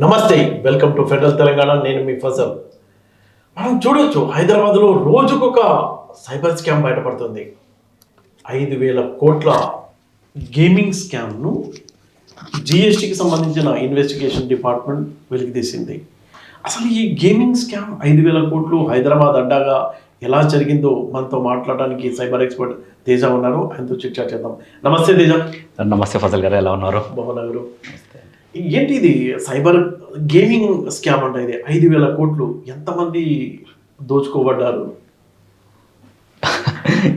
నమస్తే welcome to federal Telangana నేను మీ ఫజల్. మనం చూడొచ్చు హైదరాబాద్లో రోజుకొక సైబర్ స్కామ్ బయటపడుతుంది. ఐదు వేల కోట్ల గేమింగ్ స్కామ్ను జిఎస్టికి సంబంధించిన ఇన్వెస్టిగేషన్ డిపార్ట్మెంట్ వెలికితీసింది అసలు ఈ గేమింగ్ స్కామ్ ఐదు వేల కోట్లు హైదరాబాద్ అడ్డాగా ఎలా జరిగిందో మనతో మాట్లాడడానికి సైబర్ ఎక్స్పర్ట్ తేజ ఉన్నారు. ఆయనతో చిట్చాట్ చేద్దాం. నమస్తే తేజ. నమస్తే ఫజల్ గారు ఎలా ఉన్నారు? గారు ఏంటి ఇది? సైబర్ గేమింగ్ స్కామ్ అంటే ఇది. ఐదు వేల కోట్లు. ఎంతమంది దోచుకోబడ్డారు?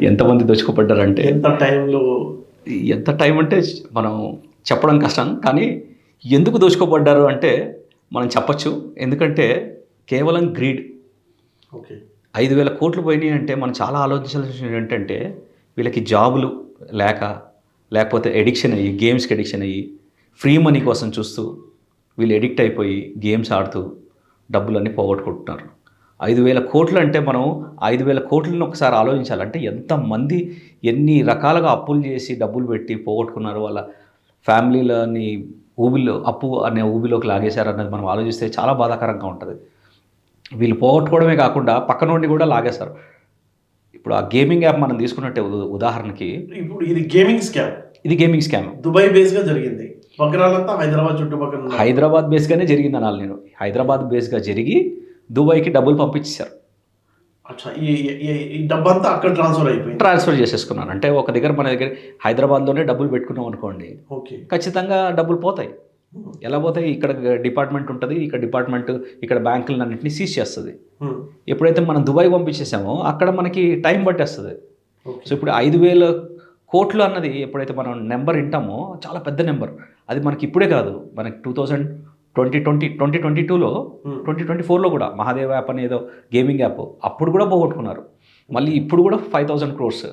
ఎంతమంది దోచుకోబడ్డారంటే? ఎంత టైంలో? ఎంత టైం అంటే మనం చెప్పడం కష్టం. కానీ ఎందుకు దోచుకోబడ్డారు అంటే మనం చెప్పచ్చు. ఎందుకంటే కేవలం గ్రీడ్. ఓకే. ఐదు వేల కోట్లు పోయినాయి అంటే మనం చాలా ఆలోచించాల్సిన విషయం ఏంటంటే వీళ్ళకి జాబులు లేక లేకపోతే ఎడిక్షన్ అయ్యి గేమ్స్కి ఎడిక్షన్ అయ్యి ఫ్రీ మనీ కోసం చూస్తూ వీళ్ళు ఎడిక్ట్ అయిపోయి గేమ్స్ ఆడుతూ డబ్బులన్నీ పోగొట్టుకుంటున్నారు. ఐదు వేల కోట్లు అంటే మనం ఐదు వేల కోట్లను ఒకసారి ఆలోచించాలంటే ఎంతమంది ఎన్ని రకాలుగా అప్పులు చేసి డబ్బులు పెట్టి పోగొట్టుకున్నారు వాళ్ళ ఫ్యామిలీలని ఊబిలో అప్పు అనే ఊబిలోకి లాగేశారు అన్నది మనం ఆలోచిస్తే చాలా బాధాకరంగా ఉంటుంది. వీళ్ళు పోగొట్టుకోవడమే కాకుండా పక్క నుండి కూడా లాగేశారు. ఇప్పుడు ఆ గేమింగ్ యాప్ మనం తీసుకున్నట్టే ఉద- ఉదాహరణకి ఇప్పుడు ఇది గేమింగ్ స్కామ్. ఇది గేమింగ్ స్కామ్. దుబాయ్ బేస్గా జరిగింది. హైదరాబాద్ చుట్టుపక్కల. హైదరాబాద్ బేస్గానే జరిగింది అనాలి నేను. హైదరాబాద్ బేస్గా జరిగి దుబాయ్కి డబ్బులు డబ్బంతా అక్కడ ట్రాన్స్ఫర్ అయిపోయింది. ట్రాన్స్ఫర్ చేసేసుకున్నాను. అంటే ఒక దగ్గర మన దగ్గర హైదరాబాద్లోనే డబ్బులు పెట్టుకున్నాం అనుకోండి ఓకే. ఖచ్చితంగా డబ్బులు పోతాయి. ఎలా పోతాయి? ఇక్కడ డిపార్ట్మెంట్ ఉంటుంది ఇక్కడ డిపార్ట్మెంట్ ఇక్కడ బ్యాంకులను అన్నింటినీ సీజ్ చేస్తుంది. Hmm. ఎప్పుడైతే మనం దుబాయ్ పంపించేసామో అక్కడ మనకి టైం పట్టేస్తుంది. సో ఇప్పుడు ఐదు వేల కోట్లు అన్నది ఎప్పుడైతే మనం నెంబర్ వింటామో చాలా పెద్ద నెంబర్. అది మనకి ఇప్పుడే కాదు. మనకి two thousand twenty twenty twenty twenty టూలో. ట్వంటీ ట్వంటీ ఫోర్లో కూడా మహాదేవ్ యాప్ అనేదో గేమింగ్ యాప్ అప్పుడు కూడా పోగొట్టుకున్నారు. మళ్ళీ ఇప్పుడు కూడా ఫైవ్ థౌజండ్ క్రోర్స్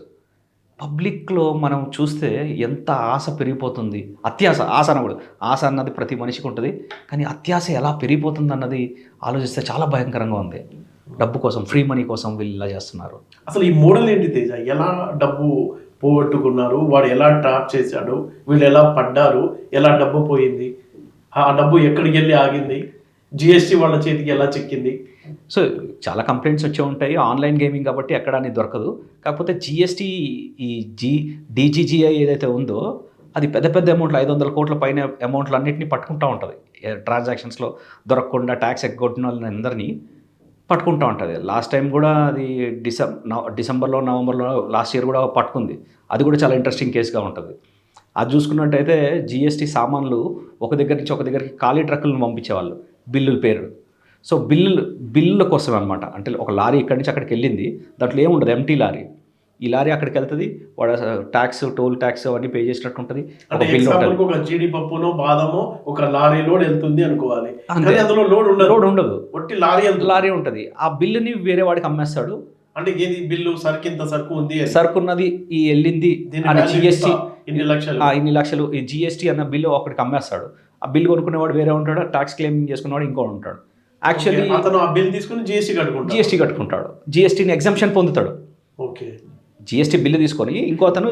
పబ్లిక్లో మనం చూస్తే ఎంత ఆశ పెరిగిపోతుంది. అత్యాశ ఆశ అనకూడదు ఆశ అన్నది ప్రతి మనిషికి ఉంటుంది. కానీ అత్యాశ ఎలా పెరిగిపోతుంది అన్నది ఆలోచిస్తే చాలా భయంకరంగా ఉంది. డబ్బు కోసం ఫ్రీ మనీ కోసం వీళ్ళు ఇలా చేస్తున్నారు. అసలు ఈ మోడల్ ఏంటి తేజ? ఎలా డబ్బు పోగొట్టుకున్నారు. వాడు ఎలా ట్రాప్ చేశాడు వీళ్ళు ఎలా పడ్డారు ఎలా డబ్బు పోయింది ఆ డబ్బు ఎక్కడికి వెళ్ళి ఆగింది జిఎస్టీ వాళ్ళ చేతికి ఎలా చిక్కింది? సో చాలా కంప్లైంట్స్ వచ్చే ఉంటాయి. ఆన్లైన్ గేమింగ్ కాబట్టి ఎక్కడ అనేది దొరకదు. కాకపోతే జిఎస్టీ ఈ జీ డీజీజీఐ ఏదైతే ఉందో అది పెద్ద పెద్ద అమౌంట్లు ఐదు వందల కోట్ల పైన అమౌంట్లు అన్నింటినీ పట్టుకుంటూ ఉంటుంది. ట్రాన్సాక్షన్స్లో దొరకకుండా ట్యాక్స్ ఎగ్గొట్టిన వాళ్ళని అందరినీ పట్టుకుంటూ ఉంటుంది. లాస్ట్ టైం కూడా అది డిసెం నవ- డిసెంబర్లో నవంబర్లో లాస్ట్ ఇయర్ కూడా పట్టుకుంది. అది కూడా చాలా ఇంట్రెస్టింగ్ కేసుగా ఉంటుంది. అది చూసుకున్నట్టయితే జిఎస్టీ సామాన్లు ఒక దగ్గర నుంచి ఒక దగ్గరికి ఖాళీ ట్రక్కులను పంపించేవాళ్ళు. బిల్లుల పేరు. సో బిల్లులు బిల్లుల కోసం అనమాట అంటే ఒక లారీ ఇక్కడి నుంచి అక్కడికి వెళ్ళింది. దాంట్లో ఏముండదు ఎంటీ లారీ. ఈ లారీ అక్కడికి వెళ్తుంది వాడు ట్యాక్స్ టోల్ ట్యాక్స్ అవన్నీ పే చేసినట్టు ఉంటుంది. ఒక బిల్లు ఉంటుంది. ఒక జీడిపప్పునో బాదమో ఒక లారీ లోడ్ వెళ్తుంది అనుకోవాలి. అంతే. అందులో లోడ్ ఉండదు. రోడ్ ఉండదు. ఒట్టి లారీ వెళ్తుంది లారీ ఉంటుంది. ఆ బిల్లుని వేరే వాడికి అమ్మేస్తాడు. అంటే ఏది బిల్లు? సరుకు ఇంత సరుకు ఉంది అని. సరుకున్నది ఈ వెళ్ళింది జిఎస్టీ ఇన్ని లక్షలు. ఇన్ని లక్షలు. ఈ జిఎస్టీ అన్న బిల్లు ఒకటికి అమ్మేస్తాడు. ఆ బిల్లు కొనుక్కునేవాడు వేరే ఉంటాడు ట్యాక్స్ క్లెయిమింగ్ చేసుకునేవాడు ఇంకో ఉంటాడు. యాక్చువల్లీ అతను ఆ బిల్ తీసుకుని జిఎస్టీ కట్టుకుంటాడు. జిఎస్టీ కట్టుకుంటాడు. జిఎస్టీని ఎగ్జామ్షన్ పొందుతాడు. ఓకే. జిఎస్టీ బిల్లు తీసుకొని ఇంకో అతను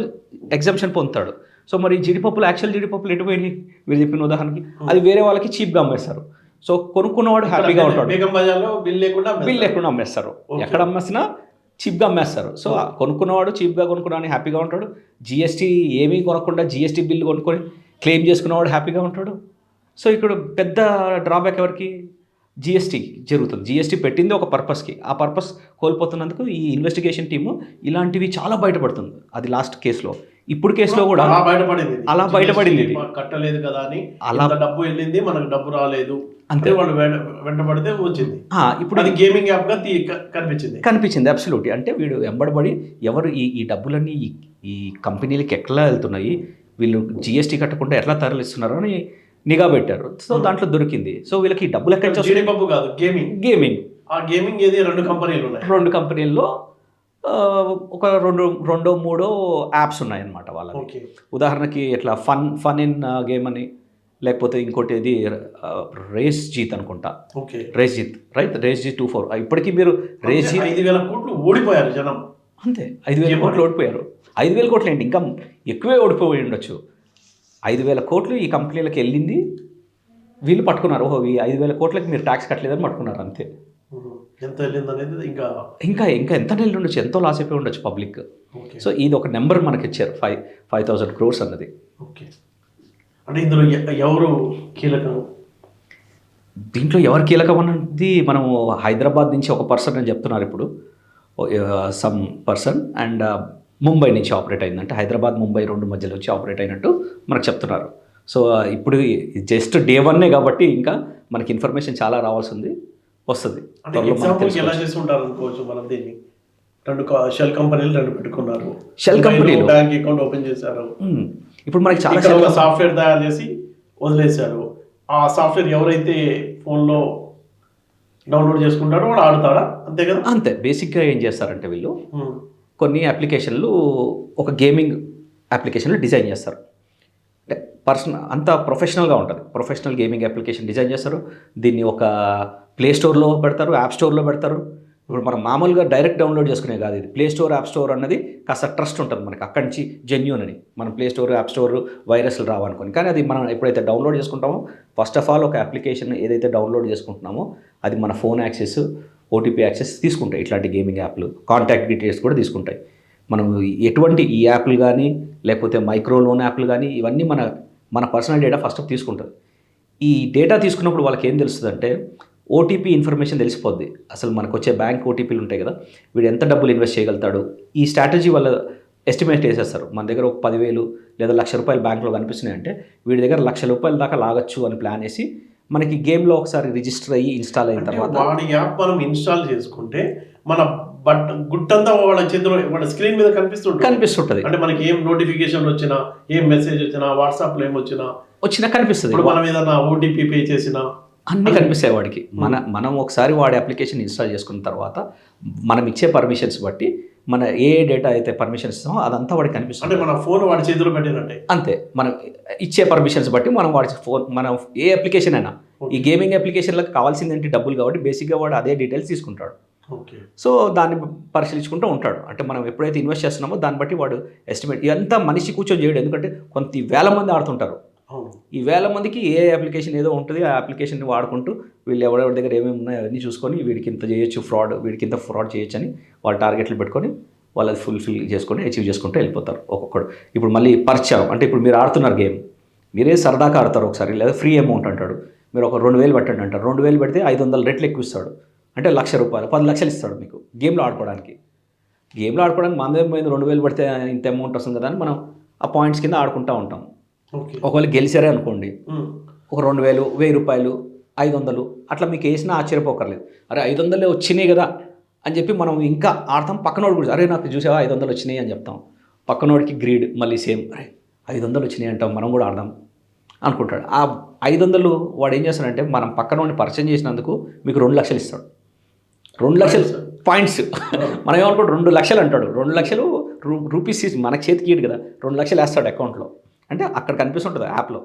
ఎగ్జామ్షన్ పొందుతాడు. సో మరి జీడిపప్పులు యాక్చువల్ జీడిపప్పులు ఎటు పోయినాయి? మీరు చెప్పిన ఉదాహరణకి. అది వేరే వాళ్ళకి చీప్గా అమ్మేస్తారు. సో కొనుక్కున్నవాడు హ్యాపీగా ఉంటాడు. బిల్ లేకుండా బిల్ లేకుండా అమ్మేస్తారు. ఎక్కడ అమ్మేసినా చీప్గా అమ్మేస్తారు. సో కొనుక్కున్నవాడు చీప్గా కొనుక్కున్నాను హ్యాపీగా ఉంటాడు. జిఎస్టీ ఏమీ కొనకుండా జిఎస్టీ బిల్లు కొనుక్కొని క్లెయిమ్ చేసుకున్నవాడు హ్యాపీగా ఉంటాడు. సో ఇక్కడ పెద్ద డ్రాబ్యాక్ ఎవరికి? జిఎస్టీ జరుగుతుంది. జిఎస్టీ పెట్టింది ఒక పర్పస్కి. ఆ పర్పస్ కోల్పోతున్నందుకు ఈ ఇన్వెస్టిగేషన్ టీము ఇలాంటివి చాలా బయటపడుతుంది. అది లాస్ట్ కేసులో ఇప్పుడు కేసులో కూడా అలా బయటపడింది. అలా బయటపడింది కట్టలేదు కదా అని. అలా- డబ్బు వెళ్ళింది మనకు డబ్బు రాలేదు. అంతే. వాళ్ళు వెంట- వెంటబడితే వచ్చింది. ఆ, ఇప్పుడు అది గేమింగ్ యాప్గా తీ- క- కనిపించింది. కనిపించింది అబ్సల్యూట్ అంటే వీడు ఎంబడబడి ఎవరు ఈ ఈ డబ్బులన్నీ ఈ ఈ కంపెనీలకి ఎట్లా వెళ్తున్నాయి? వీళ్ళు జిఎస్టీ కట్టకుండా ఎట్లా తరలిస్తున్నారు అని నిఘా పెట్టారు. సో దాంట్లో దొరికింది. సో వీళ్ళకి డబ్బులు ఎక్కడి? జీడిపప్పు కాదు గేమింగ్ గేమింగ్ ఆ గేమింగ్ ఏది? రెండు కంపెనీలు ఉన్నాయి. రెండు కంపెనీల్లో ఒక రెండు రెండో మూడో యాప్స్ ఉన్నాయన్నమాట వాళ్ళకి ఓకే. ఉదాహరణకి ఇట్లా ఫన్ ఫన్ ఇన్ గేమ్ అని లేకపోతే ఇంకోటి ఇది రేస్ జీత్ అనుకుంటా. Okay. Race Jeet right? Race Jeet two four. ఇప్పటికీ మీరు రేస్ జీత్ ఐదు వేల కోట్లు ఓడిపోయారు జనం. అంతే ఐదు వేల. కోట్లు ఓడిపోయారు. ఐదు వేల కోట్లు ఏంటి? ఇంకా ఎక్కువే ఓడిపోయి ఉండొచ్చు. ఐదు వేల కోట్లు ఈ కంపెనీలకు వెళ్ళింది. వీళ్ళు పట్టుకున్నారు. ఓహో ఈ ఐదు వేల కోట్లకి మీరు ట్యాక్స్ కట్టలేదని పట్టుకున్నారు అంతే. ఎంత వెళ్ళింది అనేది ఇంకా ఇంకా ఇంకా ఎంత నెలలు ఉండొచ్చు? ఎంతో లాస్ అయిపోయి ఉండొచ్చు పబ్లిక్. సో ఇది ఒక నెంబర్ మనకి ఇచ్చారు. ఫైవ్ ఫైవ్ థౌసండ్ క్రోర్స్ అన్నది. ఓకే. అంటే ఇందులో ఎవరు కీలకం? దీంట్లో ఎవరు కీలకం అన్నది మనము హైదరాబాద్ నుంచి ఒక పర్సన్ అని చెప్తున్నారు ఇప్పుడు. సమ్ పర్సన్ అండ్ ముంబై నుంచి ఆపరేట్ అయిందంటే. హైదరాబాద్ ముంబై రెండు మధ్యలో నుంచి ఆపరేట్ అయినట్టు మనకు చెప్తున్నారు. సో ఇప్పుడు జస్ట్ డే వన్నే కాబట్టి ఇంకా మనకి ఇన్ఫర్మేషన్ చాలా రావాల్సి ఉంది వస్తుంది ఎలా అనుకోవచ్చు మనం దీన్ని? రెండు షెల్ కంపెనీలు రెండు పెట్టుకున్నారు. Shell కంపెనీలు? బ్యాంక్ అకౌంట్ ఓపెన్ చేశారు. ఇప్పుడు మనకి చాలా సాఫ్ట్వేర్ తయారు చేసి వదిలేశారు. ఆ సాఫ్ట్వేర్ ఎవరైతే ఫోన్లో డౌన్లోడ్ చేసుకుంటాడో వాడు ఆడుతాడా? అంతే కదా? అంతే. బేసిక్గా ఏం చేస్తారంటే వీళ్ళు. కొన్ని అప్లికేషన్లు ఒక గేమింగ్ అప్లికేషన్లు డిజైన్ చేస్తారు. అంటే పర్సన్ అంత ప్రొఫెషనల్గా ఉంటుంది. ప్రొఫెషనల్ గేమింగ్ అప్లికేషన్ డిజైన్ చేస్తారు. దీన్ని ఒక ప్లే స్టోర్లో పెడతారు యాప్ స్టోర్లో పెడతారు. ఇప్పుడు మనం మామూలుగా డైరెక్ట్ డౌన్లోడ్ చేసుకునే కాదు ఇది. ప్లే స్టోర్ యాప్ స్టోర్ అన్నది కాస్త ట్రస్ట్ ఉంటుంది మనకి. అక్కడి నుంచి జెన్యూన్ అని. మనం ప్లే స్టోర్ యాప్ స్టోర్ వైరస్లు రావనుకోని. కానీ అది మనం ఎప్పుడైతే డౌన్లోడ్ చేసుకుంటామో ఫస్ట్ ఆఫ్ ఆల్ ఒక అప్లికేషన్ ఏదైతే డౌన్లోడ్ చేసుకుంటున్నామో అది మన ఫోన్ యాక్సెస్ ఓటీపీ యాక్సెస్ తీసుకుంటాయి. ఇట్లాంటి గేమింగ్ యాప్లు కాంటాక్ట్ డీటెయిల్స్ కూడా తీసుకుంటాయి. మనం ఎటువంటి ఈ యాప్లు కానీ లేకపోతే మైక్రో లోన్ యాప్లు కానీ ఇవన్నీ మన మన పర్సనల్ డేటా ఫస్ట్ తీసుకుంటుంది ఈ డేటా తీసుకున్నప్పుడు వాళ్ళకి ఏం తెలుస్తుంది అంటే ఓటీపీ ఇన్ఫర్మేషన్ తెలిసిపోద్ది. అసలు మనకు వచ్చే బ్యాంక్ ఓటీపీలు ఉంటాయి కదా వీడు ఎంత డబ్బులు ఇన్వెస్ట్ చేయగలుగుతాడు? ఈ స్ట్రాటజీ వల్ల ఎస్టిమేట్ చేసేస్తారు. మన దగ్గర ఒక పదివేలు లేదా లక్ష రూపాయలు బ్యాంక్లో కనిపిస్తున్నాయి అంటే వీడి దగ్గర లక్ష రూపాయల దాకా లాగచ్చు అని ప్లాన్ వేసి మనకి గేమ్లో ఒకసారి రిజిస్టర్ అయ్యి ఇన్స్టాల్ అయిన తర్వాత వాడి యాప్ మనం ఇన్స్టాల్ చేసుకుంటే మన బట్ గుట్టంతా వాళ్ళ చేతిలో వాళ్ళ స్క్రీన్ మీద కనిపిస్తుంటుంది. కనిపిస్తుంటుంది. అంటే మనకి ఏం నోటిఫికేషన్ వచ్చినా ఏం మెసేజ్ వచ్చినా వాట్సాప్లో ఏం వచ్చినా వచ్చినా కనిపిస్తుంది. ఇప్పుడు మనం ఏదైనా ఓటీపీ పే చేసినా అన్నీ కనిపిస్తాయి వాడికి. మన మనం ఒకసారి వాడి అప్లికేషన్ ఇన్స్టాల్ చేసుకున్న తర్వాత మనం ఇచ్చే పర్మిషన్స్ బట్టి మన ఏ డేటా అయితే పర్మిషన్స్ ఇస్తామో అదంతా వాడికి అంటే కనిపిస్తుంది మన ఫోన్ వాడి చేతిలో పెట్టినట్టే అంతే. మనం ఇచ్చే పర్మిషన్స్ బట్టి మనం వాడి ఫోన్ మనం ఏ అప్లికేషన్ అయినా ఈ గేమింగ్ అప్లికేషన్లకు కావాల్సింది ఏంటి డబ్బులు కాబట్టి బేసిక్గా వాడు అదే డీటెయిల్స్ తీసుకుంటాడు. ఓకే. సో దాన్ని పరిశీలించుకుంటూ ఉంటాడు. అంటే మనం ఎప్పుడైతే ఇన్వెస్ట్ చేస్తున్నామో దాన్ని బట్టి వాడు ఎస్టిమేట్ ఇదంతా మనిషి కూర్చొని చేయడు. ఎందుకంటే కొంత వేల మంది ఆడుతుంటారు. ఈ వేల మందికి ఏ అప్లికేషన్ ఏదో ఉంటుంది ఆ అప్లికేషన్ని వాడుకుంటూ వీళ్ళు ఎవరెవరి దగ్గర ఏమేమి ఉన్నాయో అవన్నీ చూసుకొని వీడికి ఇంత చేయొచ్చు ఫ్రాడ్ వీడికి ఇంత ఫ్రాడ్ చేయొచ్చు అని వాళ్ళ టార్గెట్లు పెట్టుకొని వాళ్ళు అది ఫుల్ఫిల్ చేసుకొని అచీవ్ చేసుకుంటూ వెళ్ళిపోతారు ఒక్కొక్కడు. ఇప్పుడు మళ్ళీ పరిచయం అంటే ఇప్పుడు మీరు ఆడుతున్నారు గేమ్ మీరే సరదాగా ఆడతారు ఒకసారి లేదా ఫ్రీ అమౌంట్ అంటాడు మీరు ఒక రెండు వేలు పెట్టండి అంటారు రెండు వేలు పెడితే ఐదు వందల రెట్లు ఎక్కువ ఇస్తాడు అంటే లక్ష రూపాయలు పది లక్షలు ఇస్తాడు మీకు గేమ్లో ఆడుకోవడానికి. గేమ్లో ఆడుకోవడానికి మన పోయింది రెండు వేలు పడితే ఇంత అమౌంట్ వస్తుంది కదా అని మనం ఆ పాయింట్స్ కింద ఆడుకుంటూ ఉంటాం. ఒకవేళ గెలిచారే అనుకోండి. ఒక రెండు వేలు వెయ్యి రూపాయలు ఐదు వందలు అట్లా మీకు వేసినా ఆశ్చర్యపోకర్లేదు. అరే ఐదు వందలే వచ్చినాయి కదా అని చెప్పి మనం ఇంకా ఆడతాం పక్కనోడు కూడా అరే నాకు చూసావా ఐదు వందలు వచ్చినాయి అని చెప్తాం. పక్కనోడికి గ్రీడ్ మళ్ళీ సేమ్ అరే ఐదు వందలు వచ్చినాయి అంటాం మనం కూడా ఆడదాం అనుకుంటాడు. ఆ ఐదు వందలు వాడు ఏం చేస్తాడంటే మనం పక్కనోడిని పరిచయం చేసినందుకు మీకు రెండు లక్షలు ఇస్తాడు. రెండు లక్షలు పాయింట్స్ మనం ఏమనుకుంటాం రెండు లక్షలు అంటాడు. రెండు లక్షలు రూ రూపీస్ మన చేతికి ఇయ్యడు కదా రెండు లక్షలు వేస్తాడు అకౌంట్లో అంటే అక్కడ కనిపిస్తుంటుంది యాప్లో.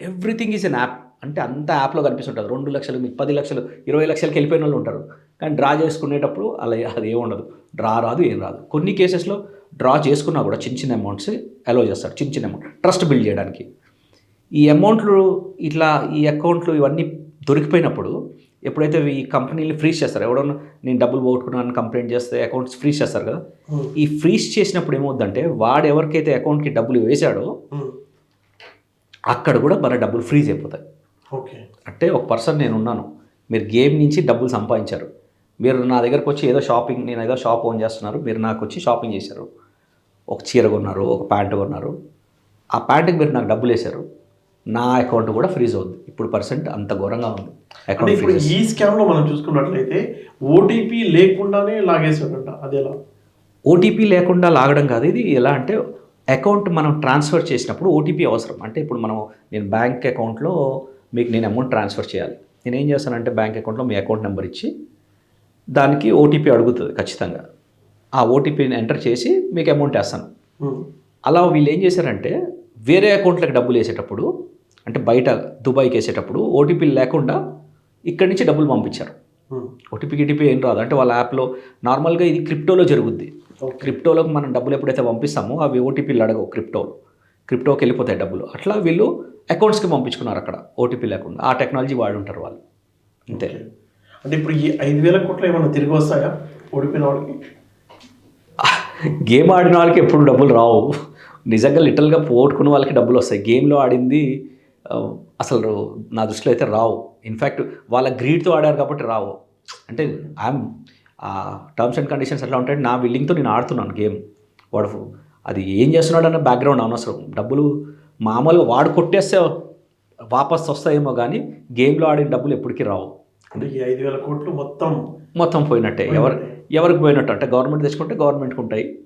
ఎవ్రీథింగ్ ఈజ్ అన్ యాప్ అంటే అంత యాప్లో కనిపిస్తుంటుంది. రెండు లక్షలు మీకు పది లక్షలు ఇరవై లక్షలకి వెళ్ళిపోయిన వాళ్ళు ఉంటారు. కానీ డ్రా చేసుకునేటప్పుడు అలా అది ఏమి ఉండదు. డ్రా రాదు ఏం రాదు. కొన్ని కేసెస్లో డ్రా చేసుకున్నా కూడా చిన్న చిన్న అమౌంట్స్ అలో చేస్తారు. చిన్న చిన్న అమౌంట్. ట్రస్ట్ బిల్డ్ చేయడానికి. ఈ అమౌంట్లు ఇట్లా ఈ అకౌంట్లు ఇవన్నీ దొరికిపోయినప్పుడు ఎప్పుడైతే ఈ కంపెనీలు ఫ్రీజ్ చేస్తారు ఎవడన్నా నేను డబ్బులు పోగొట్టుకున్నాను కంప్లైంట్ చేస్తే అకౌంట్స్ ఫ్రీజ్ చేస్తారు కదా. ఈ ఫ్రీజ్ చేసినప్పుడు ఏమవుద్దంటే వాడు ఎవరికైతే అకౌంట్కి డబ్బులు వేశాడో. అక్కడ కూడా మన డబ్బులు ఫ్రీజ్ అయిపోతాయి. ఓకే. అంటే ఒక పర్సన్ నేను ఉన్నాను. మీరు గేమ్ నుంచి డబ్బులు సంపాదించారు. మీరు నా దగ్గరకు వచ్చి ఏదో షాపింగ్ నేను ఏదో షాప్ ఓన్ చేస్తున్నారు. మీరు నాకు వచ్చి షాపింగ్ చేశారు. ఒక చీర కొన్నారు ఒక ప్యాంట్ కొన్నారు. ఆ ప్యాంటుకి మీరు నాకు డబ్బులు వేశారు. నా అకౌంట్ కూడా ఫ్రీజ్ అవుద్ది. ఇప్పుడు పర్సెంట్ అంత ఘోరంగా ఉంది. అకౌంట్ ఇప్పుడు ఈ స్కామ్లో మనం చూసుకున్నట్లయితే ఓటీపీ లేకుండానే లాగేసాడంట అది ఎలా? ఓటీపీ లేకుండా లాగడం కాదు. ఇది ఎలా అంటే అకౌంట్ మనం ట్రాన్స్ఫర్ చేసినప్పుడు ఓటీపీ అవసరం అంటే ఇప్పుడు మనం నేను బ్యాంక్ అకౌంట్లో మీకు నేను అమౌంట్ ట్రాన్స్ఫర్ చేయాలి నేను ఏం చేస్తానంటే బ్యాంక్ అకౌంట్లో మీ అకౌంట్ నెంబర్ ఇచ్చి దానికి ఓటీపీ అడుగుతుంది ఖచ్చితంగా ఆ ఓటీపీని ఎంటర్ చేసి మీకు అమౌంట్ వేస్తాను. అలా వీళ్ళు ఏం చేశారంటే వేరే అకౌంట్లకు డబ్బులు వేసేటప్పుడు అంటే బయట దుబాయ్కి వేసేటప్పుడు ఓటీపీ లేకుండా ఇక్కడి నుంచి డబ్బులు పంపించారు. ఓటీపీ గిటీపీ ఏం రాదు అంటే వాళ్ళ యాప్లో నార్మల్గా ఇది క్రిప్టోలో జరుగుద్ది. క్రిప్టోలోకి మనం డబ్బులు ఎప్పుడైతే పంపిస్తామో అవి ఓటీపీలు అడగవు క్రిప్టో క్రిప్టోకి వెళ్ళిపోతాయి డబ్బులు. అట్లా వీళ్ళు అకౌంట్స్కి పంపించుకున్నారు అక్కడ ఓటీపీ లేకుండా. ఆ టెక్నాలజీ వాడి ఉంటారు వాళ్ళు. అంతే. అంటే ఇప్పుడు ఈ ఐదు వేల కోట్లు ఏమైనా తిరిగి వస్తాయా ఓడిపోయిన వాళ్ళకి? గేమ్ ఆడిన వాళ్ళకి ఎప్పుడు డబ్బులు రావు. నిజంగా లిటల్గా పోగొట్టుకున్న వాళ్ళకి డబ్బులు వస్తాయి. గేమ్లో ఆడింది అసలు నా దృష్టిలో అయితే రావు. ఇన్ఫ్యాక్ట్ వాళ్ళ గ్రీడ్తో ఆడారు కాబట్టి రావు. అంటే ఐఎమ్ టర్మ్స్ అండ్ కండిషన్స్ ఎట్లా ఉంటాయి నా బిల్డింగ్తో నేను ఆడుతున్నాను గేమ్ వాడు అది ఏం చేస్తున్నాడు అన్న బ్యాక్గ్రౌండ్ అనవసరం. డబ్బులు మామూలుగా వాడు కొట్టేస్తే వాపస్ వస్తాయేమో కానీ గేమ్లో ఆడిన డబ్బులు ఎప్పటికీ రావు. ఐదు వేల కోట్లు మొత్తం మొత్తం పోయినట్టే. ఎవరు ఎవరికి పోయినట్టు? అంటే గవర్నమెంట్ తెచ్చుకుంటే గవర్నమెంట్కి ఉంటాయి.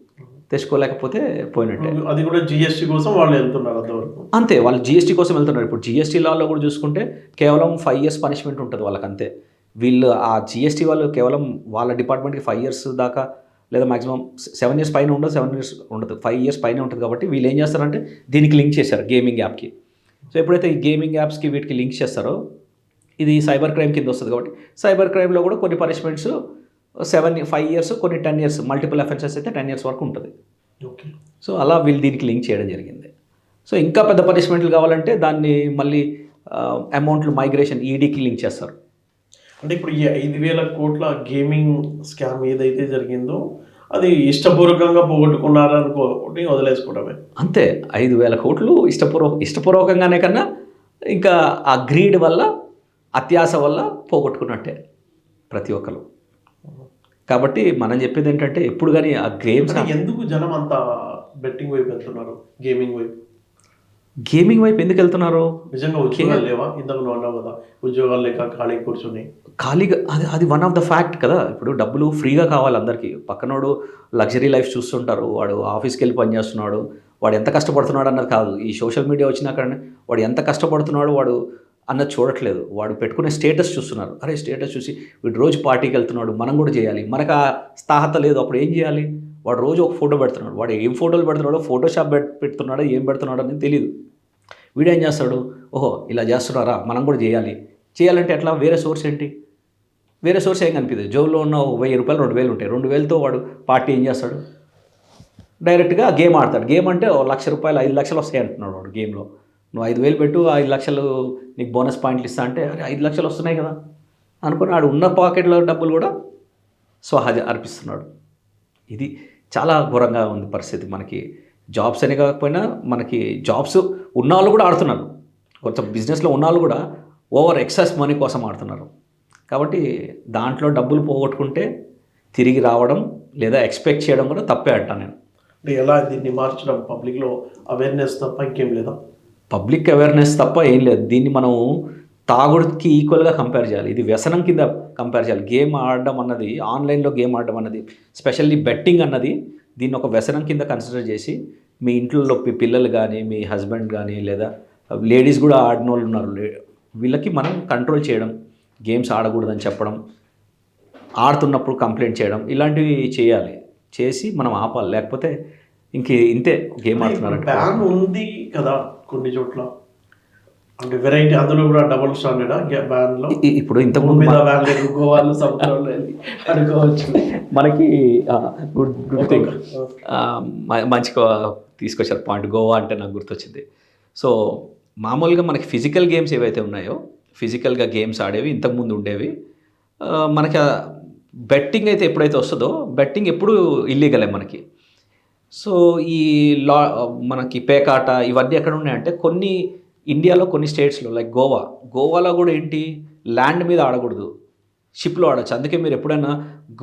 తెచ్చుకోలేకపోతే పోయినట్టే. అది కూడా జిఎస్టీ కోసం వాళ్ళు వెళ్తున్నారు అంతవరకు. అంతే వాళ్ళు జీఎస్టీ కోసం వెళ్తున్నారు. ఇప్పుడు జీఎస్టీ లాలో కూడా చూసుకుంటే కేవలం ఫైవ్ ఇయర్స్ పనిష్మెంట్ ఉంటుంది వాళ్ళకి అంతే వీళ్ళు ఆ జీఎస్టీ వాళ్ళు కేవలం వాళ్ళ డిపార్ట్మెంట్కి ఫైవ్ ఇయర్స్ దాకా లేదా మాక్సిమం సెవెన్ ఇయర్స్ పైన ఉండదు సెవెన్ ఇయర్స్ ఉండదు. ఫైవ్ ఇయర్స్ పైన ఉంటుంది కాబట్టి వీళ్ళు ఏం చేస్తారంటే దీనికి లింక్ చేశారు గేమింగ్ యాప్కి సో ఎప్పుడైతే ఈ గేమింగ్ యాప్స్కి వీటికి లింక్ చేస్తారో ఇది సైబర్ క్రైమ్ కింద వస్తుంది కాబట్టి సైబర్ క్రైమ్లో కూడా కొన్ని పనిష్మెంట్స్ సెవెన్ ఫైవ్ ఇయర్స్ కొన్ని టెన్ ఇయర్స్ మల్టిపుల్ అఫెన్సెస్ అయితే టెన్ ఇయర్స్ వరకు ఉంటుంది. ఓకే సో అలా వీళ్ళు దీనికి లింక్ చేయడం జరిగింది. సో ఇంకా పెద్ద పనిష్మెంట్లు కావాలంటే దాన్ని మళ్ళీ అమౌంట్లు మైగ్రేషన్ ఈడీకి లింక్ చేస్తారు. అంటే ఇప్పుడు ఈ ఐదు వేల కోట్ల గేమింగ్ స్కామ్ ఏదైతే జరిగిందో అది ఇష్టపూర్వకంగా పోగొట్టుకున్నారనుకోని వదిలేసుకోవడమే. అంతే ఐదు వేల కోట్లు ఇష్టపూర్వక ఇష్టపూర్వకంగానే కన్నా ఇంకా ఆ గ్రీడ్ వల్ల అత్యాస వల్ల పోగొట్టుకున్నట్టే ప్రతి ఒక్కరు. కాబట్టి మనం చెప్పేది ఏంటంటే ఎప్పుడు కానీ ఆ గేమ్స్ ఎందుకు జనం అంత బెట్టింగ్ వైపు వెళ్తున్నారు గేమింగ్ వైపు? గేమింగ్ వైపు ఎందుకు వెళ్తున్నారు? నిజంగా ఉద్యోగాలు లేవా? ఇంతకు నువ్వు అన్నావు కదా ఉద్యోగాలు లేక ఖాళీ కూర్చొని. ఖాళీగా అది అది వన్ ఆఫ్ ద ఫ్యాక్ట్ కదా. ఇప్పుడు డబ్బులు ఫ్రీగా కావాలి అందరికీ. పక్కనోడు లగ్జరీ లైఫ్ చూస్తుంటారు. వాడు ఆఫీస్కి వెళ్ళి పని చేస్తున్నాడు. వాడు ఎంత కష్టపడుతున్నాడు అన్నది కాదు. ఈ సోషల్ మీడియా వచ్చినాక వాడు ఎంత కష్టపడుతున్నాడు వాడు అన్నది చూడట్లేదు. వాడు పెట్టుకునే స్టేటస్ చూస్తున్నారు. అరే స్టేటస్ చూసి వీడు రోజు పార్టీకి వెళ్తున్నాడు మనం కూడా చేయాలి. మనకు ఆ స్థాహత లేదు. అప్పుడు ఏం చేయాలి? వాడు రోజు ఒక ఫోటో పెడుతున్నాడు. వాడు ఏం ఫోటోలు పెడుతున్నాడో ఫోటోషాప్ పెడుతున్నాడో ఏం పెడుతున్నాడో అనేది తెలియదు వీడు ఏం చేస్తాడు? ఓహో ఇలా చేస్తున్నారా? మనం కూడా చేయాలి. చేయాలంటే ఎట్లా? వేరే సోర్స్ ఏంటి? వేరే సోర్స్ ఏం కనిపిస్తుంది జోబులో ఉన్న వెయ్యి రూపాయలు రెండు వేలు ఉంటాయి. రెండు వేలతో వాడు పార్టీ ఏం చేస్తాడు? డైరెక్ట్గా గేమ్ ఆడతాడు. గేమ్ అంటే లక్ష రూపాయలు ఐదు లక్షలు వస్తాయి అంటున్నాడు వాడు గేమ్లో. నువ్వు ఐదు వేలు పెట్టు ఐదు లక్షలు నీకు బోనస్ పాయింట్లు ఇస్తా అంటే అరే ఐదు లక్షలు వస్తున్నాయి కదా. అనుకుని ఆడు ఉన్న పాకెట్లో డబ్బులు కూడా స్వహజ అర్పిస్తున్నాడు. ఇది చాలా ఘోరంగా ఉంది పరిస్థితి మనకి. జాబ్స్ అని కాకపోయినా మనకి జాబ్స్ ఉన్న వాళ్ళు కూడా ఆడుతున్నారు. కొంచెం బిజినెస్లో ఉన్న వాళ్ళు కూడా ఓవర్ ఎక్సెస్ మనీ కోసం ఆడుతున్నారు. కాబట్టి దాంట్లో డబ్బులు పోగొట్టుకుంటే తిరిగి రావడం లేదా ఎక్స్పెక్ట్ చేయడం కూడా తప్పే అంటాను నేను. అంటే ఎలా దీన్ని మార్చడం? పబ్లిక్లో అవేర్నెస్ తప్ప ఇంకేం లేదా? పబ్లిక్ అవేర్నెస్ తప్ప ఏం లేదు. దీన్ని మనం తాగుడుకి ఈక్వల్గా కంపేర్ చేయాలి. ఇది వ్యసనం కింద కంపేర్ చేయాలి. గేమ్ ఆడడం అన్నది ఆన్లైన్లో గేమ్ ఆడడం అన్నది స్పెషల్లీ బెట్టింగ్ అన్నది దీన్ని ఒక వ్యసనం కింద కన్సిడర్ చేసి మీ ఇంట్లో మీ పిల్లలు కానీ మీ హస్బెండ్ కానీ లేదా లేడీస్ కూడా ఆడిన వాళ్ళు ఉన్నారు వీళ్ళకి మనం కంట్రోల్ చేయడం గేమ్స్ ఆడకూడదని చెప్పడం ఆడుతున్నప్పుడు కంప్లైంట్ చేయడం ఇలాంటివి చేయాలి. చేసి మనం ఆపాలి. లేకపోతే ఇంక ఇంతే గేమ్ ఆడుతున్నారంటే. బ్యాన్ ఉంది కదా కొన్ని చోట్ల? అంటే వెరైటీ అందులో కూడా డబుల్ స్టాండర్డ్ బ్యాన్లో? ఇ- ఇప్పుడు ఇంతకుముందు మీద బ్యాన్ గోవాలో అనుకోవచ్చు మనకి గుడ్ గుడ్ థింగ్. మంచి తీసుకొచ్చారు పాయింట్. గోవా అంటే నాకు గుర్తొచ్చింది. సో మామూలుగా మనకి ఫిజికల్ గేమ్స్ ఏవైతే ఉన్నాయో ఫిజికల్గా గేమ్స్ ఆడేవి ఇంతకుముందు ఉండేవి. మనకి బెట్టింగ్ అయితే ఎప్పుడైతే వస్తుందో బెట్టింగ్ ఎప్పుడు ఇల్లీగలే మనకి. సో ఈ లా మనకి పేకాట ఇవన్నీ ఎక్కడ ఉన్నాయంటే కొన్ని ఇండియాలో కొన్ని స్టేట్స్లో లైక్ గోవా. గోవాలో కూడా ఏంటి? ల్యాండ్ మీద ఆడకూడదు. షిప్లో ఆడచ్చు. అందుకే మీరు ఎప్పుడైనా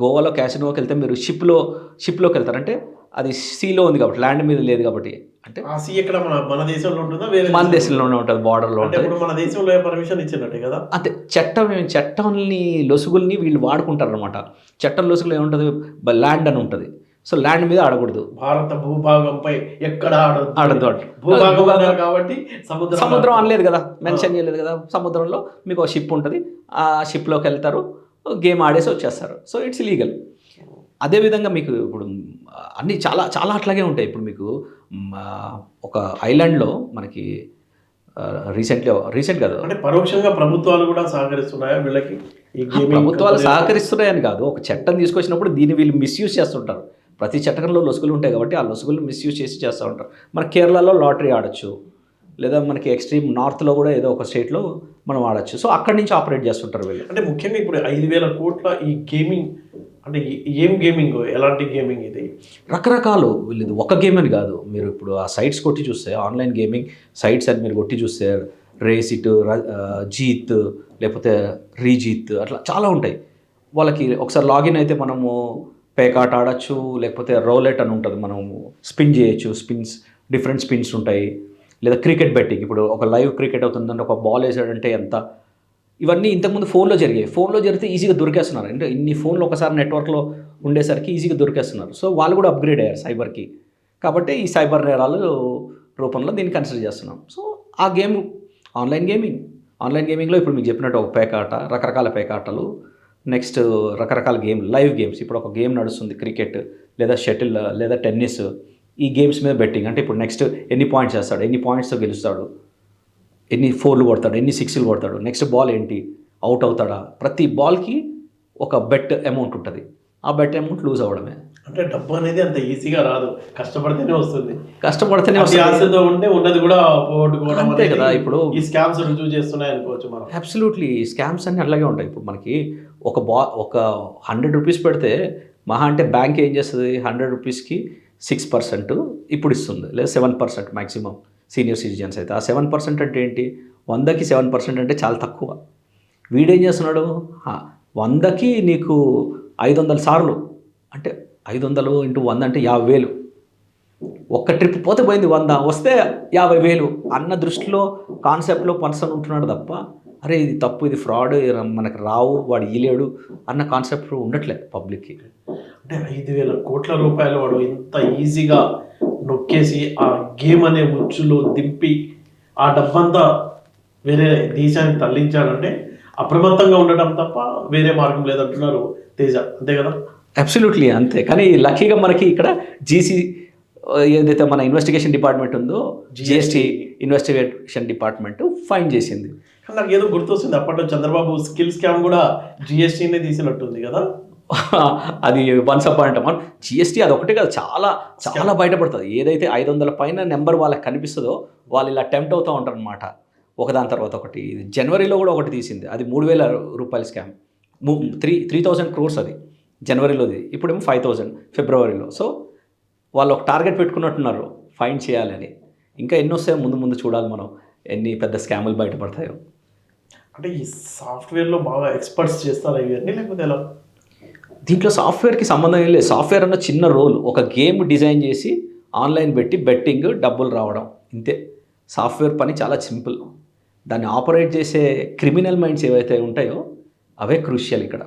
గోవాలో క్యాసినోకి వెళ్తే మీరు షిప్లో షిప్లోకి వెళ్తారంటే అది సీలో ఉంది కాబట్టి ల్యాండ్ మీద లేదు కాబట్టి. అంటే ఆ సీ ఎక్కడ మన మన దేశంలో ఉంటుందా? వేరే మన దేశంలో దేశంలోనే ఉంటుంది? బార్డర్లో అంటే ఉంటుంది. ఇప్పుడు మన దేశంలో పర్మిషన్ ఇచ్చినట్టే కదా? అంతే చట్టం చట్టంని లొసుగుల్ని వీళ్ళు వాడుకుంటారు అనమాట చట్టం లొసుగులు ఏముంటుంది? ల్యాండ్ అని ఉంటుంది. సో ల్యాండ్ మీద ఆడకూడదు. భారత భూభాగంపై ఎక్కడ అంట. భూభాగం కాబట్టి సముద్రం సముద్రం అనలేదు కదా? మెన్షన్ చేయలేదు కదా? సముద్రంలో మీకు ఒక షిప్ ఉంటుంది. ఆ షిప్లోకి వెళ్తారు. గేమ్ ఆడేసి వచ్చేస్తారు. సో ఇట్స్ లీగల్ అదేవిధంగా మీకు ఇప్పుడు అన్నీ చాలా చాలా అట్లాగే ఉంటాయి. ఇప్పుడు మీకు ఒక ఐలాండ్లో మనకి రీసెంట్లీ రీసెంట్ కాదు. అంటే పరోక్షంగా ప్రభుత్వాలు కూడా సహకరిస్తున్నాయా వీళ్ళకి? ఈ గేమింగ్ ప్రభుత్వాలు సహకరిస్తున్నాయని కాదు. ఒక చట్టం తీసుకొచ్చినప్పుడు దీన్ని వీళ్ళు మిస్యూజ్ చేస్తుంటారు. ప్రతి చట్టంలో లొసుగులు ఉంటాయి కాబట్టి ఆ లొసుగులు మిస్యూజ్ చేసి చేస్తూ ఉంటారు. మన కేరళలో లాటరీ ఆడొచ్చు. లేదా మనకి ఎక్స్ట్రీమ్ నార్త్లో కూడా ఏదో ఒక స్టేట్లో మనం ఆడొచ్చు. సో అక్కడి నుంచి ఆపరేట్ చేస్తుంటారు వీళ్ళు. అంటే ముఖ్యంగా ఇప్పుడు ఐదు వేల కోట్ల ఈ గేమింగ్ అంటే ఏం గేమింగ్ ఎలాంటి గేమింగ్ ఇది? రకరకాలు వీళ్ళది ఒక గేమ్ అని కాదు. మీరు ఇప్పుడు ఆ సైట్స్ కొట్టి చూస్తే ఆన్లైన్ గేమింగ్ సైట్స్ అని మీరు కొట్టి చూస్తే రేసిట్ జీత్ లేకపోతే రీజీత్ అట్లా చాలా ఉంటాయి. వాళ్ళకి ఒకసారి లాగిన్ అయితే మనము పేకాట ఆడచ్చు లేకపోతే రౌలెట్ అని ఉంటుంది. మనము స్పిన్ చేయొచ్చు స్పిన్స్ డిఫరెంట్ స్పిన్స్ ఉంటాయి. లేదా క్రికెట్ బెట్టింగ్ ఇప్పుడు ఒక లైవ్ క్రికెట్ అవుతుందంటే ఒక బాల్ వేసాడంటే ఎంత? ఇవన్నీ ఇంతకుముందు ఫోన్లో జరిగాయి. ఫోన్లో జరిగితే ఈజీగా దొరికేస్తున్నారు. అంటే ఇన్ని ఫోన్లు ఒకసారి నెట్వర్క్లో ఉండేసరికి ఈజీగా దొరికేస్తున్నారు. సో వాళ్ళు కూడా అప్గ్రేడ్ అయ్యారు సైబర్కి. కాబట్టి ఈ సైబర్ నేరాలు రూపంలో దీన్ని కన్సిడర్ చేస్తున్నాం. సో ఆ గేమ్ ఆన్లైన్ గేమింగ్. ఆన్లైన్ గేమింగ్లో ఇప్పుడు మీకు చెప్పినట్టు ఒక పేకాట రకరకాల పేకాటలు నెక్స్ట్ రకరకాల గేమ్ లైవ్ గేమ్స్. ఇప్పుడు ఒక గేమ్ నడుస్తుంది క్రికెట్ లేదా షటిల్ లేదా టెన్నిస్. ఈ గేమ్స్ మీద బెట్టింగ్. అంటే ఇప్పుడు నెక్స్ట్ ఎన్ని పాయింట్స్ వేస్తాడు ఎన్ని పాయింట్స్తో గెలుస్తాడు. ఎన్ని ఫోర్లు కొడతాడు ఎన్ని సిక్స్లు కొడతాడు నెక్స్ట్ బాల్ ఏంటి అవుట్ అవుతాడా? ప్రతి బాల్కి ఒక బెట్ అమౌంట్ ఉంటుంది. ఆ బెట్ అమౌంట్ లూజ్ అవ్వడమే. అంటే డబ్బు అనేది అంత ఈజీగా రాదు. కష్టపడితేనే వస్తుంది. కష్టపడితేనే ఆశతో ఉంటే ఉన్నది కూడా పోగొట్టుకోవడం అంతే కదా, ఇప్పుడు- ఈ స్కామ్స్ రుజువు చేస్తున్నాయి అనుకోవచ్చు మనం. అబ్సల్యూట్లీ స్కామ్స్ అన్నీ అలాగే ఉంటాయి. ఇప్పుడు మనకి ఒక బా ఒక హండ్రెడ్ రూపీస్ పెడితే మహా అంటే బ్యాంక్ ఏం చేస్తుంది? హండ్రెడ్ రూపీస్కి సిక్స్ పర్సెంట్ ఇప్పుడు ఇస్తుంది. లేదా seven percent maximum senior citizens అయితే. ఆ సెవెన్ పర్సెంట్ అంటే ఏంటి? వందకి సెవెన్ పర్సెంట్ అంటే చాలా తక్కువ. వీడేం చేస్తున్నాడు? వందకి నీకు ఐదు వందల సార్లు. అంటే ఐదు వందలు ఇంటూ వంద అంటే యాభై వేలు. ఒక్క ట్రిప్ పోతే పోయింది వంద వస్తే యాభై వేలు. అన్న దృష్టిలో కాన్సెప్ట్లో పర్సన్ ఉంటున్నాడు తప్ప అరే ఇది తప్పు ఇది ఫ్రాడ్ మనకు రావు వాడు ఇయలేడు అన్న కాన్సెప్ట్ ఉండట్లే పబ్లిక్కి. అంటే ఐదు వేల కోట్ల రూపాయలు వాడు ఇంత ఈజీగా నొక్కేసి ఆ గేమ్ అనే ఉచ్చులో దింపి ఆ డబ్బంతా వేరే దేశానికి తరలించాడంటే అప్రమత్తంగా ఉండడం తప్ప వేరే మార్గం లేదంటున్నారు తేజ. అంతే కదా? అబ్సల్యూట్లీ అంతే. కానీ లక్కీగా మనకి ఇక్కడ జీసీ ఏదైతే మన ఇన్వెస్టిగేషన్ డిపార్ట్మెంట్ ఉందో జిఎస్టీ ఇన్వెస్టిగేషన్ డిపార్ట్మెంట్ ఫైన్ చేసింది. నాకు ఏదో గుర్తొస్తుంది అప్పట్లో చంద్రబాబు స్కిల్ స్కామ్ కూడా జిఎస్టీనే తీసినట్టుంది కదా? అది వన్స్ అపాయింట్ మన జిఎస్టీ అది ఒకటే కాదు చాలా చాలా బయటపడుతుంది. ఏదైతే ఐదు వందల పైన నెంబర్ వాళ్ళకి కనిపిస్తుందో వాళ్ళు ఇలా టెంప్ట్ అవుతూ ఉంటారు అనమాట ఒకదాని తర్వాత ఒకటి. ఇది జనవరిలో కూడా ఒకటి తీసింది. అది మూడు వేల రూపాయల scam. Three three thousand crores అది. జనవరిలోది. ఇప్పుడేమో ఫైవ్ థౌజండ్ ఫిబ్రవరిలో. సో వాళ్ళు ఒక టార్గెట్ పెట్టుకున్నట్టున్నారు. ఫైన్ చేయాలని. ఇంకా ఎన్ని వస్తాయో ముందు ముందు చూడాలి మనం. ఎన్ని పెద్ద స్కాములు బయటపడతాయో. అంటే ఈ సాఫ్ట్వేర్లో బాగా ఎక్స్పర్ట్స్ చేస్తారు ఇవన్నీ లేకపోతే ఎలా? దీంట్లో సాఫ్ట్వేర్కి సంబంధం ఏం లేదు. సాఫ్ట్వేర్ అన్న చిన్న రోల్. ఒక గేమ్ డిజైన్ చేసి ఆన్లైన్ పెట్టి బెట్టింగ్ డబ్బులు రావడం. ఇంతే. సాఫ్ట్వేర్ పని చాలా సింపుల్. దాన్ని ఆపరేట్ చేసే క్రిమినల్ మైండ్స్ ఏవైతే ఉంటాయో అవే క్రూషియల్ ఇక్కడ.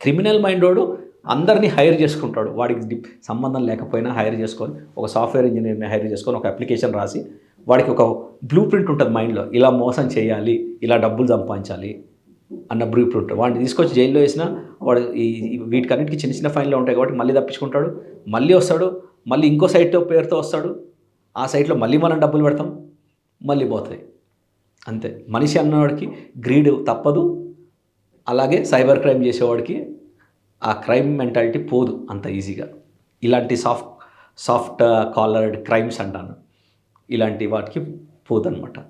క్రిమినల్ మైండ్ వాడు అందరినీ హైర్ చేసుకుంటాడు. వాడికి సంబంధం లేకపోయినా హైర్ చేసుకొని ఒక సాఫ్ట్వేర్ ఇంజనీర్ని హైర్ చేసుకొని ఒక అప్లికేషన్ రాసి వాడికి ఒక బ్లూ ప్రింట్ ఉంటుంది మైండ్లో. ఇలా మోసం చేయాలి ఇలా డబ్బులు సంపాదించాలి. అన్న బ్లూ రూట్ వాడిని తీసుకొచ్చి జైల్లో వేసిన వాడు ఈ వీటికన్నిటికీ చిన్న చిన్న ఫైన్లు ఉంటాయి కాబట్టి మళ్ళీ తప్పించుకుంటాడు. మళ్ళీ వస్తాడు. మళ్ళీ ఇంకో సైట్ పేరుతో వస్తాడు. ఆ సైట్లో మళ్ళీ మనం డబ్బులు పెడతాం. మళ్ళీ పోతాయి. అంతే. మనిషి అన్నవాడికి గ్రీడ్ తప్పదు. అలాగే సైబర్ క్రైమ్ చేసేవాడికి ఆ క్రైమ్ మెంటాలిటీ పోదు అంత ఈజీగా. ఇలాంటి సాఫ్ట్ సాఫ్ట్ కాలర్డ్ క్రైమ్స్ అంటాను. ఇలాంటి వాటికి పోదన్నమాట.